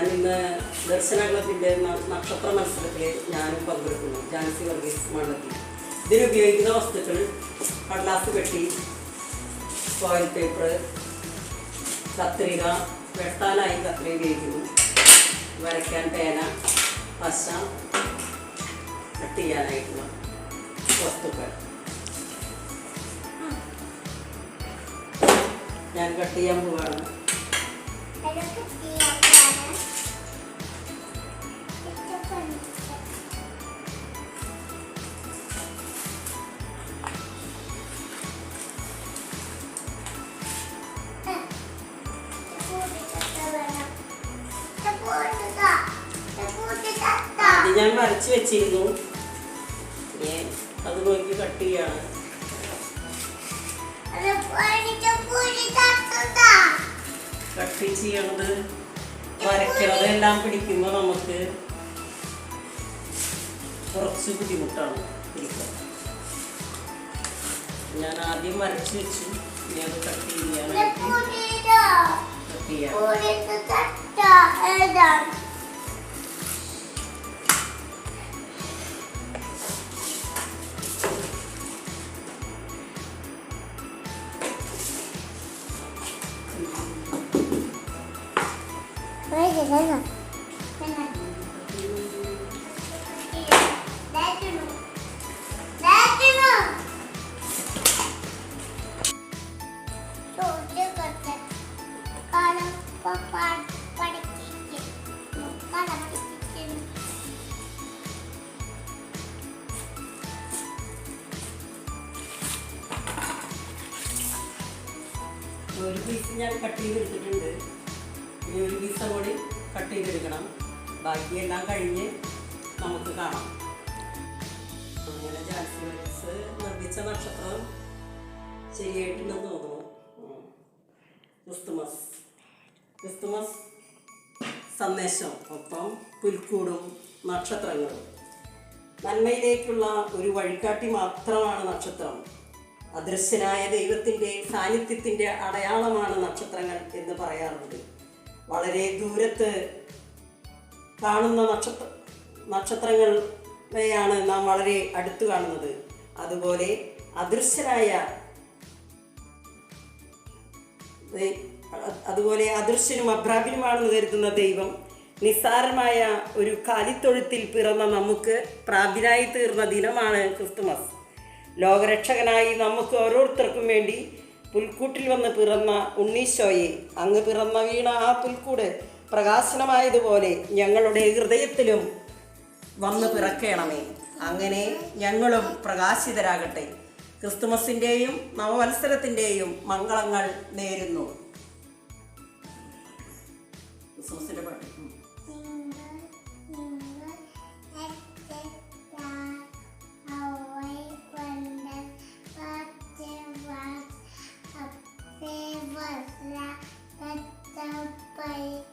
ദർശന ക്ലബിന്റെ നക്ഷത്ര മത്സരത്തിൽ ഞാനും പങ്കെടുക്കുന്നു. ജാൻസി വർഗീസ് മണ്ണത്തി ഇതിനുപയോഗിക്കുന്ന വസ്തുക്കൾ കടലാസ് പെട്ടി ഫോയിൽ പേപ്പർ കത്രിക വെട്ടാനായി കത്രിക ഉപയോഗിക്കുന്നു. വരയ്ക്കാൻ പേന പശ കട്ട് ചെയ്യാനായിട്ടുള്ള വസ്തുക്കൾ. ഞാൻ കട്ട് ചെയ്യാൻ പോവാണ്. ഞാൻ വരച്ച് വെച്ചിരുന്നു. അത് നോക്കി കട്ട് ചെയ്യാണ്. കട്ട് ചെയ്യണത് വരയ്ക്കണത് എല്ലാം പിടിക്കുമ്പോൾ നമുക്ക് കുറച്ച് ബുദ്ധിമുട്ടാണ് പിടിക്കാൻ. ഞാൻ ആദ്യം വരച്ച് വെച്ചു ഇനി അത് കട്ട് ചെയ്യാനായിട്ട് കട്ട് ചെയ്യാം. പഠിക്കുന്നു ഒരു പീസ് ഞാൻ കട്ട് ചെയ്തെടുത്തിട്ടുണ്ട് ഇനി ഒരു പീസ കൂടി കട്ട് ചെയ്തെടുക്കണം. ബാക്കിയെല്ലാം കഴിഞ്ഞ് നമുക്ക് കാണാം. അങ്ങനെ ജാൻസി വെച്ച് നിർമ്മിച്ച നക്ഷത്രം ശരിയായിട്ടുണ്ടെന്ന് തോന്നുന്നു. ക്രിസ്തുമസ്. ക്രിസ്തുമസ് സന്ദേശം. ഒപ്പം പുൽക്കൂടും നക്ഷത്രങ്ങളും. നന്മയിലേക്കുള്ള ഒരു വഴികാട്ടി മാത്രമാണ് നക്ഷത്രം. അദൃശ്യനായ ദൈവത്തിന്റെ സാന്നിധ്യത്തിന്റെ അടയാളമാണ് നക്ഷത്രങ്ങൾ എന്ന് പറയാറുണ്ട്. വളരെ ദൂരത്ത് കാണുന്ന നക്ഷത്ര നക്ഷത്രങ്ങളെയാണ് നാം വളരെ അടുത്ത് കാണുന്നത്. അതുപോലെ അദൃശ്യരായ അതുപോലെ അദൃശ്യനും അഭ്രാഭ്യനുമാണെന്ന് കരുതുന്ന ദൈവം നിസ്സാരമായ ഒരു കാലിത്തൊഴുത്തിൽ പിറന്ന നമുക്ക് പ്രാപ്യനായി തീർന്ന ദിനമാണ് ക്രിസ്തുമസ്. ലോകരക്ഷകനായി നമുക്ക് ഓരോരുത്തർക്കും വേണ്ടി പുൽക്കൂട്ടിൽ വന്ന് പിറന്ന ഉണ്ണീശോയെ അങ്ങ് പിറന്ന വീണ ആ പുൽക്കൂട് പ്രകാശനമായതുപോലെ ഞങ്ങളുടെ ഹൃദയത്തിലും വന്ന് പിറക്കണമേ. അങ്ങനെ ഞങ്ങളും പ്രകാശിതരാകട്ടെ. ക്രിസ്തുമസിന്റെയും നവവത്സരത്തിന്റെയും മംഗളങ്ങൾ നേരുന്നു. Bye.